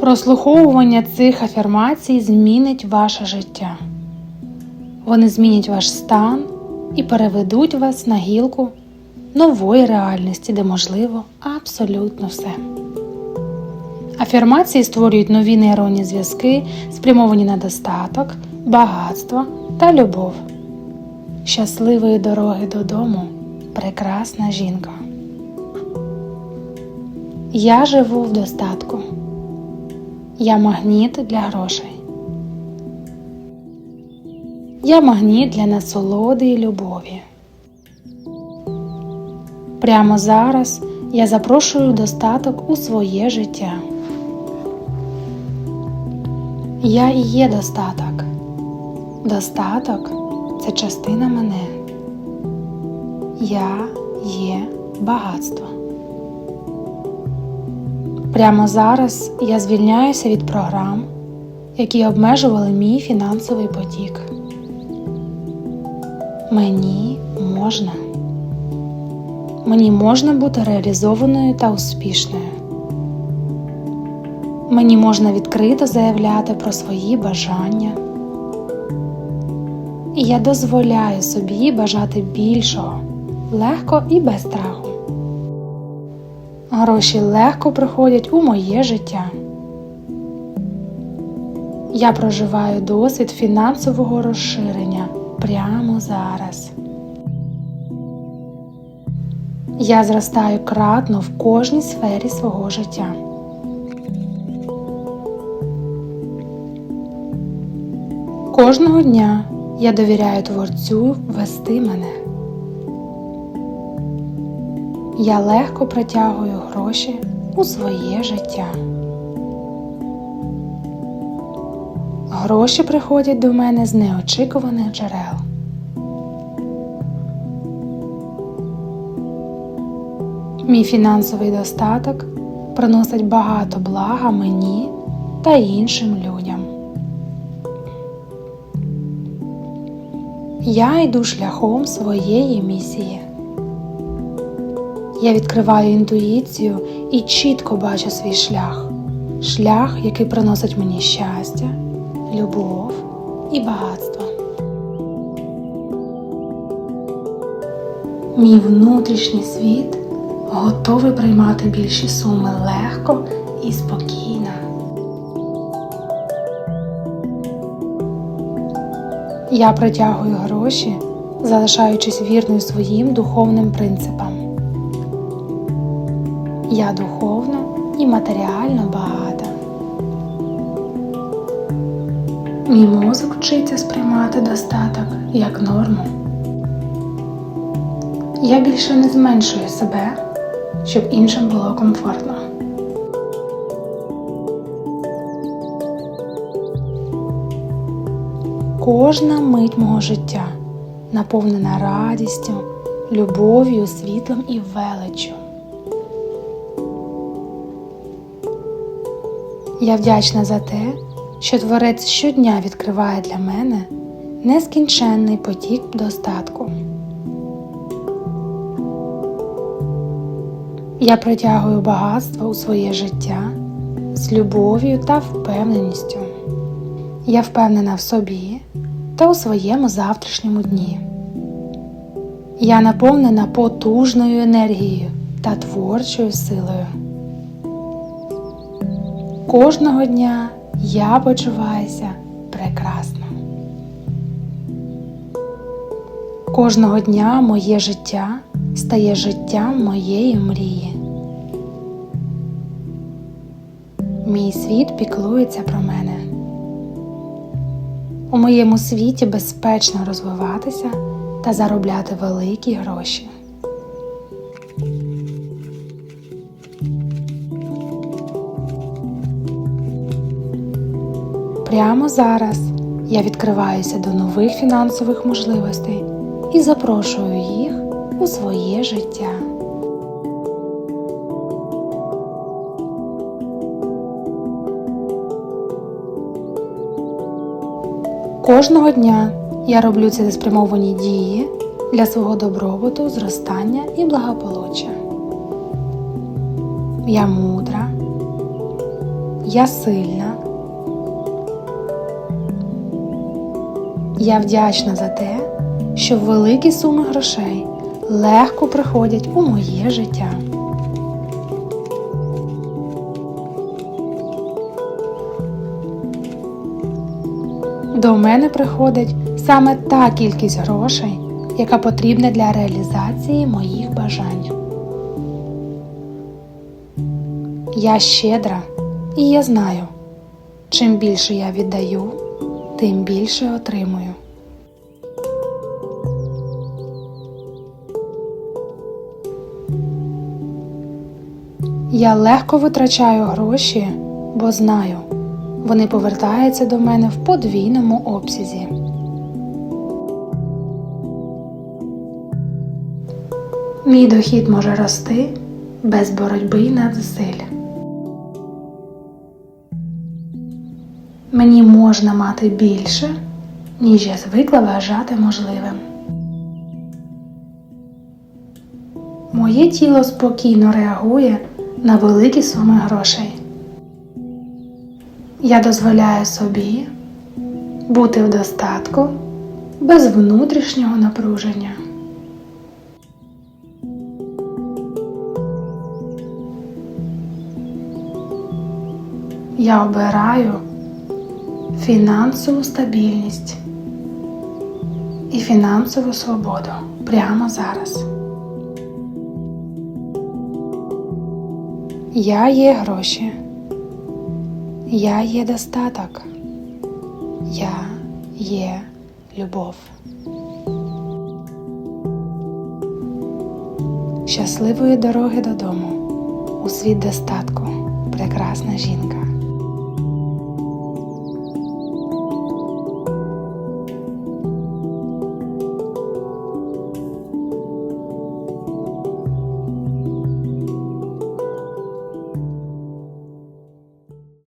Прослуховування цих афірмацій змінить ваше життя. Вони змінять ваш стан і переведуть вас на гілку нової реальності, де можливо абсолютно все. Афірмації створюють нові нейронні зв'язки, спрямовані на достаток, багатство та любов. Щасливої дороги додому, прекрасна жінка. Я живу в достатку. Я магніт для грошей. Я магніт для насолоди і любові. Прямо зараз я запрошую достаток у своє життя. Я і є достаток. Достаток це частина мене. Я є багатство. Прямо зараз я звільняюся від програм, які обмежували мій фінансовий потік. Мені можна. Мені можна бути реалізованою та успішною. Мені можна відкрито заявляти про свої бажання. І я дозволяю собі бажати більшого, легко і без страху. Гроші легко приходять у моє життя. Я проживаю досвід фінансового розширення прямо зараз. Я зростаю кратно в кожній сфері свого життя. Кожного дня я довіряю Творцю вести мене. Я легко притягую гроші у своє життя. Гроші приходять до мене з неочікуваних джерел. Мій фінансовий достаток приносить багато блага мені та іншим людям. Я йду шляхом своєї місії. Я відкриваю інтуїцію і чітко бачу свій шлях. Шлях, який приносить мені щастя, любов і багатство. Мій внутрішній світ готовий приймати більші суми легко і спокійно. Я притягую гроші, залишаючись вірною своїм духовним принципам. Я духовно і матеріально багата. Мій мозок вчиться сприймати достаток як норму. Я більше не зменшую себе, щоб іншим було комфортно. Кожна мить мого життя наповнена радістю, любов'ю, світлом і величчю. Я вдячна за те, що Творець щодня відкриває для мене нескінченний потік достатку. Я притягую багатство у своє життя з любов'ю та впевненістю. Я впевнена в собі та у своєму завтрашньому дні. Я наповнена потужною енергією та творчою силою. Кожного дня я почуваюся прекрасно. Кожного дня моє життя стає життям моєї мрії. Мій світ піклується про мене. У моєму світі безпечно розвиватися та заробляти великі гроші. Прямо зараз я відкриваюся до нових фінансових можливостей і запрошую їх у своє життя. Кожного дня я роблю цілеспрямовані дії для свого добробуту, зростання і благополуччя. Я мудра, Я сильна. Я вдячна за те, що великі суми грошей легко приходять у моє життя. До мене приходить саме та кількість грошей, яка потрібна для реалізації моїх бажань. Я щедра, і я знаю, чим більше я віддаю, тим більше отримую. Я легко витрачаю гроші, бо знаю, вони повертаються до мене в подвійному обсязі. Мій дохід може рости без боротьби й надзусиль. Мені можна мати більше, ніж я звикла вважати можливим. Моє тіло спокійно реагує на великі суми грошей. Я дозволяю собі бути в достатку без внутрішнього напруження. Я обираю фінансову стабільність і фінансову свободу прямо зараз. Я є гроші. Я є достаток. Я є любов. Щасливої дороги додому у світ достатку, прекрасна жінка.